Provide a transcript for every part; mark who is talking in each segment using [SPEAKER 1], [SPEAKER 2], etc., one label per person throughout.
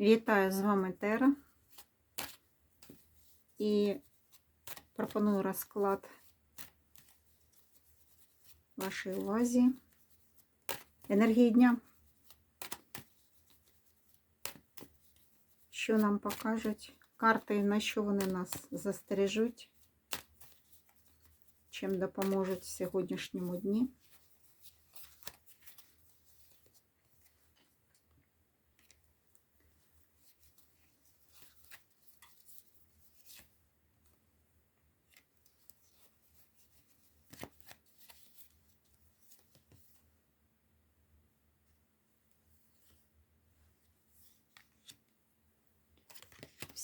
[SPEAKER 1] Вітаю з вами Тера і пропоную розклад вашій увазі. Енергії дня. Що нам покажуть карти, на що вони нас застережуть, чим допоможуть в сьогоднішньому дні.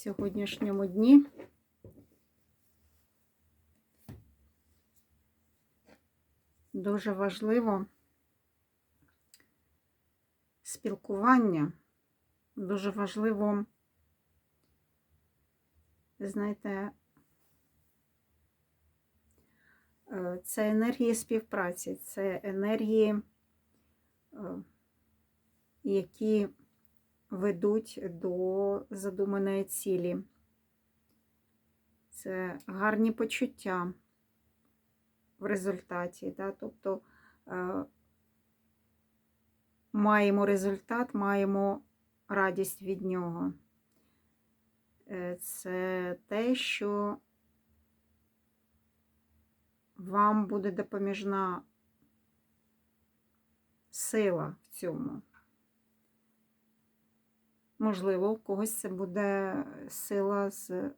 [SPEAKER 1] Сьогоднішньому дні. Дуже важливо спілкування, дуже важливо, знаєте, е, це енергії співпраці, це енергії, е, які ведуть до задуманої цілі. Це гарні почуття в результаті. Да? Тобто е, маємо результат, маємо радість від нього. Е, Це те, що вам буде допоміжна сила в цьому. Можливо, у когось це буде сила з, е,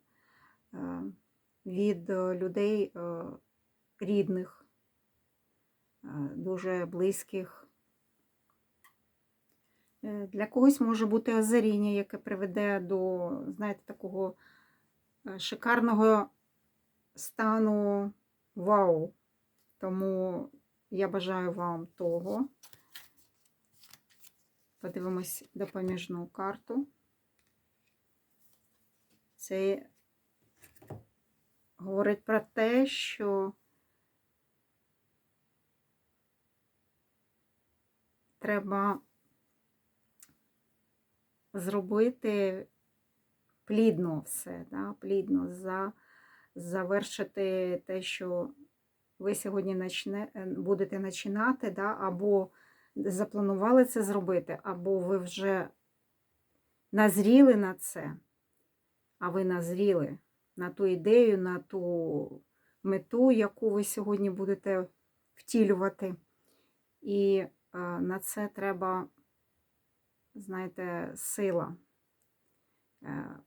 [SPEAKER 1] від людей е, рідних, е, дуже близьких. Е, Для когось може бути озаріння, яке приведе до, знаєте, такого е, шикарного стану вау. Тому я бажаю вам того. Подивимось допоміжну карту. Це говорить про те, що треба зробити плідно все, да? плідно за, завершити те, що ви сьогодні начне, будете починати, да? або запланували це зробити, або ви вже назріли на це, а ви назріли на ту ідею, на ту мету, яку ви сьогодні будете втілювати. І е, на це треба, знаєте, сила. Е,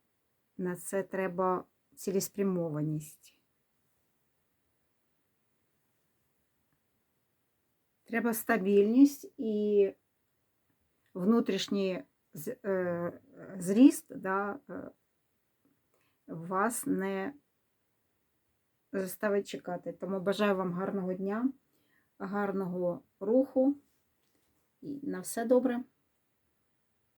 [SPEAKER 1] на це треба цілеспрямованість. Треба стабільність і внутрішній е, зріст да, е, вас не заставить чекати. Тому бажаю вам гарного дня, гарного руху і на все добре.